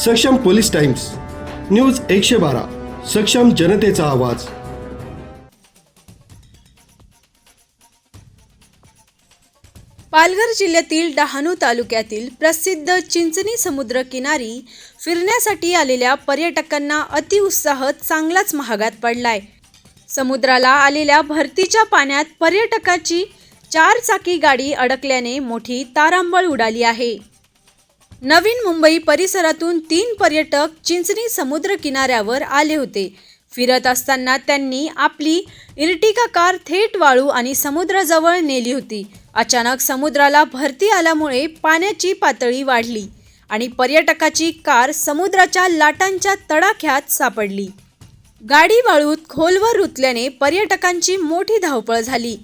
सक्षम police times news एकशे बारा सक्षम जनतेचा आवाज. पालघर जिल्ह्यातील डहाणू तालुक्यातील प्रसिद्ध चिंचणी समुद्र किनारी फिरण्यासाठी आलेल्या पर्यटकांना अतिउत्साह चांगलाच महागात पडलाय. समुद्राला आलेल्या भरतीच्या पाण्यात पर्यटकाची चार चाकी गाडी अडकल्याने मोठी तारांबळ उडाली आहे. नवीन मुंबई परिसरातून तीन पर्यटक चिंचणी समुद्र किनाऱ्यावर आले होते. फिरत असताना त्यांनी आपली इर्टिका कार थेट वाळू आणि समुद्राजवळ नेली होती. अचानक समुद्राला भरती आल्यामुळे पाण्याची पातळी वाढली आणि पर्यटकाची कार समुद्राच्या लाटांच्या तडाख्यात सापडली. गाडी वाळूत खोलवर रुतल्याने पर्यटकांची मोठी धावपळ झाली.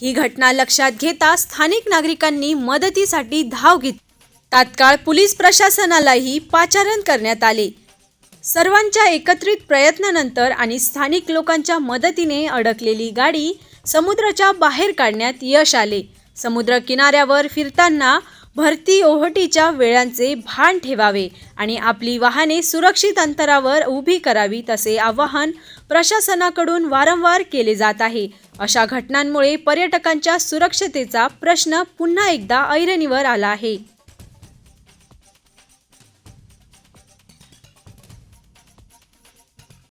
ही घटना लक्षात घेता स्थानिक नागरिकांनी मदतीसाठी धाव घेतली. तात्काळ पोलीस प्रशासनालाही पाचारण करण्यात आले. सर्वांच्या एकत्रित प्रयत्नानंतर आणि स्थानिक लोकांच्या मदतीने अडकलेली गाडी समुद्राच्या बाहेर काढण्यात यश आले. समुद्र किनाऱ्यावर फिरताना भरती ओहटीच्या वेळांचे भान ठेवावे आणि आपली वाहने सुरक्षित अंतरावर उभी करावीत असे आवाहन प्रशासनाकडून वारंवार केले जात आहे. अशा घटनांमुळे पर्यटकांच्या सुरक्षतेचा प्रश्न पुन्हा एकदा ऐरणीवर आला आहे.